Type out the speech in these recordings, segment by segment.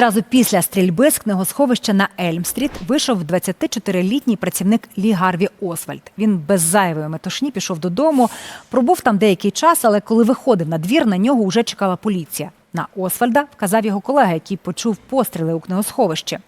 Разу після стрільби з книгосховища на Ельм-стріт вийшов 24-літній працівник Лі Гарві Освальд. Він без зайвої метушні пішов додому, пробув там деякий час, але коли виходив на двір, на нього вже чекала поліція. На Освальда вказав його колега, який почув постріли у книгосховищі.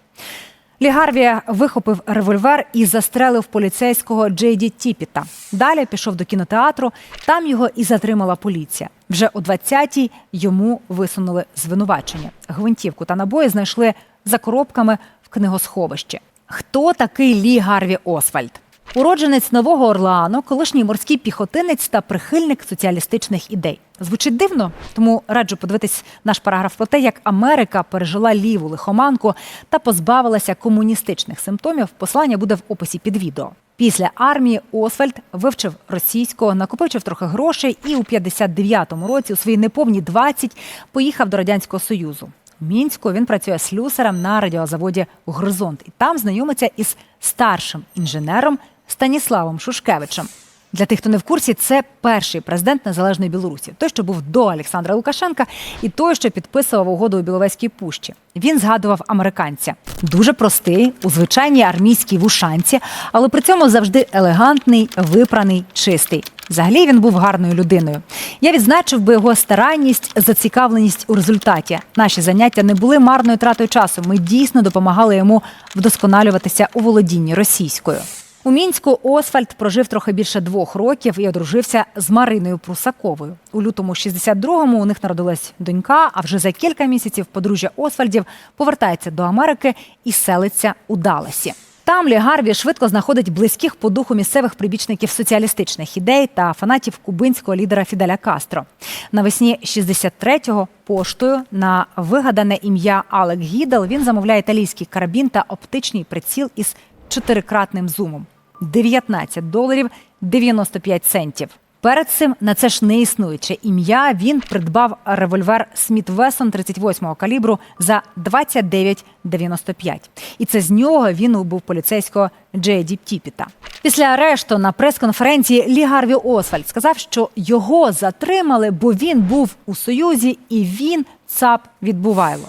Лі Гарві вихопив револьвер і застрелив поліцейського Джейді Тіпіта. Далі пішов до кінотеатру. Там його і затримала поліція. Вже о 20-й йому висунули звинувачення. Гвинтівку та набої знайшли за коробками в книгосховищі. Хто такий Лі Гарві Освальд? Уродженець Нового Орлеану, колишній морський піхотинець та прихильник соціалістичних ідей. Звучить дивно, тому раджу подивитись наш параграф про те, як Америка пережила ліву лихоманку та позбавилася комуністичних симптомів. Послання буде в описі під відео. Після армії Освальд вивчив російську, накопичив трохи грошей і у 59-му році, у свої неповні 20, поїхав до радянського союзу. В мінську він працює слюсарем на радіозаводі Горизонт і там знайомиться із старшим інженером Станіславом Шушкевичем. Для тих, хто не в курсі, це перший президент незалежної Білорусі, той, що був до Олександра Лукашенка, і той, що підписував угоду у Біловезькій пущі. Він згадував американця. Дуже простий, у звичайній армійській вушанці, але при цьому завжди елегантний, випраний, чистий. Взагалі він був гарною людиною. Я відзначив би його старанність, зацікавленість у результаті. Наші заняття не були марною тратою часу. Ми дійсно допомагали йому вдосконалюватися у володінні російською. У мінську Освальд прожив трохи більше двох років і одружився з Мариною Прусаковою. У лютому 62-му у них народилась донька. А вже за кілька місяців подружжя Освальдів повертається до Америки і селиться у Далласі. Там Лі Гарві швидко знаходить близьких по духу місцевих прибічників соціалістичних ідей та фанатів кубинського лідера Фіделя Кастро. Навесні 63-го поштою на вигадане ім'я Алек Гідел він замовляє італійський карабін та оптичний приціл із чотирикратним зумом. 19 доларів 95 центів. Перед цим на це ж не існуюче ім'я. Він придбав револьвер Сміт Вессон 38-го калібру за 29,95. І це з нього він убив поліцейського Джейді Тіпіта. Після арешту на прес-конференції Лі Гарві Освальд сказав, що його затримали, бо він був у Союзі і він ЦАП відбувайло.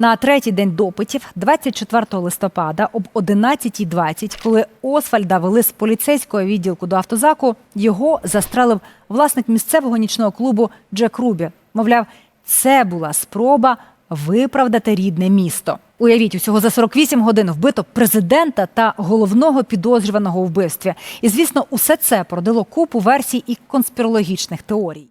На третій день допитів, 24 листопада, об 11.20, коли Освальда вели з поліцейського відділку до автозаку, його застрелив власник місцевого нічного клубу Джек Рубі. Мовляв, це була спроба виправдати рідне місто. Уявіть, усього за 48 годин вбито президента та головного підозрюваного у вбивстві. І звісно, усе це породило купу версій і конспірологічних теорій.